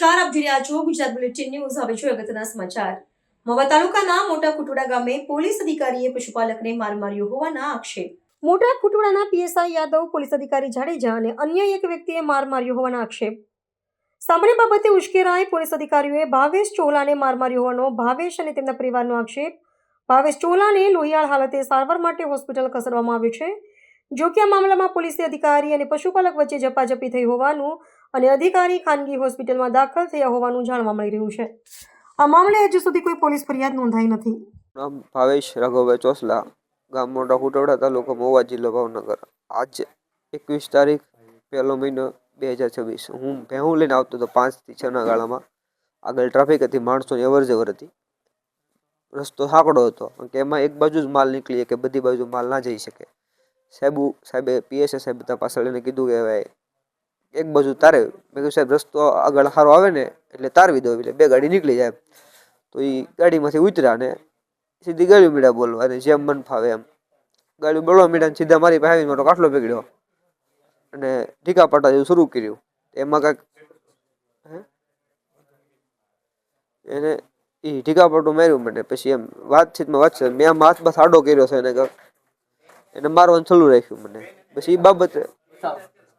જોઈ રહ્યા છો ગુજરાત બુલેટિન ન્યૂઝ. હવે જોઈએ અગત્યના સમાચાર. મોવા તાલુકાના મોટા કુટુડા ગામે પોલીસ અધિકારીએ પશુપાલકને માર માર્યો હોવાના આક્ષેપ. મોટા કુટુડાના પીએસઆઈ યાદવ પોલીસ અધિકારી જાડેજા અને અન્ય એક વ્યક્તિએ માર માર્યો હોવાના આક્ષેપ. સાંભળી બાબતે ઉશ્કેરાય પોલીસ અધિકારીઓએ ભાવેશ ચોલાને માર માર્યો હોવાનો ભાવેશ અને તેમના પરિવારનો આક્ષેપ. ભાવેશ ચોલાને લોહિયાળ હાલતે સારવાર માટે હોસ્પિટલ ખસેડવામાં આવ્યો છે, જો કે આ મામલામાં પોલીસે અધિકારી અને પશુપાલક વચ્ચે ઝપાઝપી થઈ હોવાનું અને અધિકારી ખાનગી હોસ્પિટલમાં દાખલ થયા હોવાનું જાણવા મળી રહ્યું છે. આ મામલે હજુ સુધી કોઈ પોલીસ ફરિયાદ નોંધાઈ નથી. ભાવેશ રાઘવભાઈ ચોસલા, ગામ મોટા હુટવડા તાલુકો મહુવા જિલ્લો ભાવનગર. આજ એકવીસ તારીખ પહેલો મહિનો બે હજાર છવ્વીસ. હું ભેહું લઈને આવતો હતો પાંચથી છના ગાળામાં. આગળ ટ્રાફિક હતી, માણસોની અવર જવર હતી. રસ્તો સાંકડો હતો કે એમાં એક બાજુ જ માલ નીકળી કે બધી બાજુ માલ ના જઈ શકે. સાહેબ, સાહેબે, પીએસએ સાહેબ પાછળ એને કીધું કે એક બાજુ તારે. મેં કહ્યું સાહેબ, રસ્તો આગળ સારો આવે ને, એટલે તારવી દો એટલે બે ગાડી નીકળી જાય તો એ ગાડીમાંથી ઉતર્યા ને સીધી ગાડી મીડા બોલવા અને જેમ મન ફાવે એમ. ગાડી બોલવા મીડા સીધા મારી પાસે મારો કાટલો પકડ્યો અને ઢીકા પાટા જેવું શરૂ કર્યું. એમાં કાંઈક એને એ ઢીકા પાટું માર્યું મને. પછી એમ વાતચીતમાં વાત છે મેં આમ હાથમાં સાડો કર્યો છે એને એને મારવાનું ચાલુ રાખ્યું મને. પછી એ બાબતે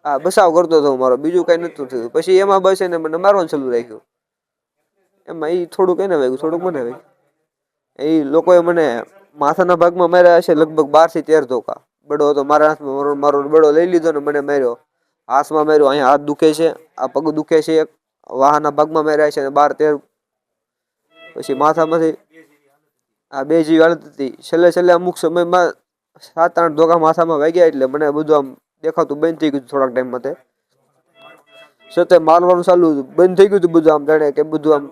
હા, બસાવ કરતો હતો મારો. બીજું કઈ નતું થયું. પછી એમાં બસ એને મને મારવાનું ચાલુ રાખ્યું. એમાં એ થોડુંક એને વાગ્યું, થોડુંક મને વાગ્યું. એ લોકોએ મને માથાના ભાગમાં માર્યા હશે લગભગ બારથી તેર ધોકા. બડો હતો મારા હાથમાં, મારો બડો લઈ લીધો ને મને માર્યો. હાથમાં માર્યો, અહીંયા હાથ દુખે છે, આ પગ દુખે છે, એક વાહના ભાગમાં માર્યા છે અને બાર તેર. પછી માથામાંથી આ બે જેવી હાલત હતી. છેલ્લે છેલ્લે અમુક સમયમાં સાત આઠ ધોકા માથામાં વાગ્યા એટલે મને બધું આમ દેખાતું, બંધ થઈ ગયું થોડાક ટાઈમ માટે સતે મારવાનું ચાલુ હતું? બંધ થઈ ગયું હતું બધું આમ, જાણે કે બધું આમ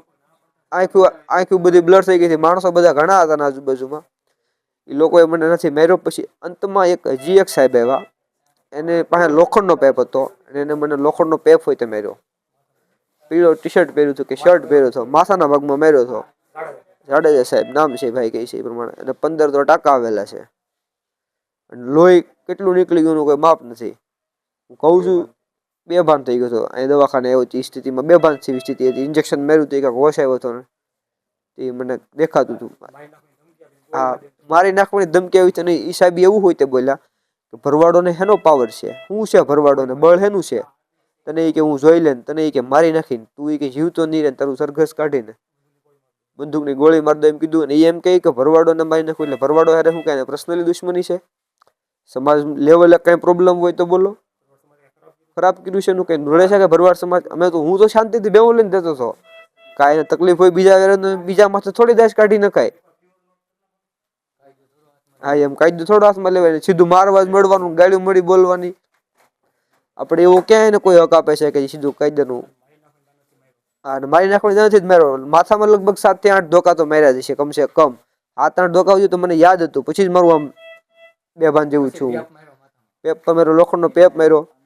આંખ્યું આંખ્યું બધી બ્લર થઈ ગઈ હતી. માણસો બધા ઘણા હતા આજુબાજુમાં. એ લોકોએ મને નથી માર્યો. પછી અંતમાં એક હજી એક સાહેબ આવ્યા. એને પાસે લોખંડનો પેપ હતો અને એને મને લોખંડનો પેપ હોય તે માર્યો. પીળો ટી શર્ટ પહેર્યું હતું કે શર્ટ પહેર્યો હતો. માથાના ભાગમાં માર્યો હતો. જાડેજા સાહેબ, નામ છે ભાઈ, કહે છે એ પ્રમાણે. અને પંદર તો ટાંકા આવેલા છે. લોહી કેટલું નીકળી ગયું કોઈ માપ નથી. હું કહું છું બેભાન થઈ ગયો હતો. અહીં દવાખાને આવ્યો હતી સ્થિતિમાં બેભાન જેવી સ્થિતિ હતી. ઇન્જેક્શન માર્યું હતું કાંઈક હોશ આવ્યો હતો ને. એ મને દેખાતું હતું. હા મારી નાખવાની ધમકી આવી છે નહીં એ સાહેબ એવું હોય તે બોલ્યા કે ભરવાડોને હેનો પાવર છે. શું છે ભરવાડોને? બળ હેનું છે? તને એ કે હું જોઈ લેને તને એ કે મારી નાખીને. તું એ કે જીવતો નહીં રહે તારું સરઘસ કાઢીને. બંદૂકની ગોળી મારી દો એમ કીધું અને એ એમ કહે કે ભરવાડોને મારી નાખું એટલે ભરવાડો હારે શું કહે પર્સનલી દુશ્મની છે? સમાજ લેવલે કઈ પ્રોબ્લેમ હોય તો બોલો. ખરાબ કર્યું છે એનું કઈ? નડે છે કે ભરવાડ સમાજ? અમે તો હું તો શાંતિથી બેવું લઈને દેતો હતો. કાંઈ તકલીફ હોય બીજા બીજા માથે થોડી દાશ કાઢી નખાય. હા, એમ કાયદો થોડો હાથમાં લેવાય સીધું મારવા જ મળવાનું ગાડી મળી બોલવાની. આપણે એવો ક્યાંય ને કોઈ હક આપે છે કે સીધું કાયદાનું? હા મારી નાખવાની નથી જ મારો માથામાં લગભગ સાતથી આઠ ધોકા તો માર્યા છે, કમસે કમ. આ ત્રણ ધોકા સુધી તો મને યાદ હતું. પછી જ મારું આમ બેભાન જેવું છું. પેપ તમારો લોખંડનો પેપ માર્યો.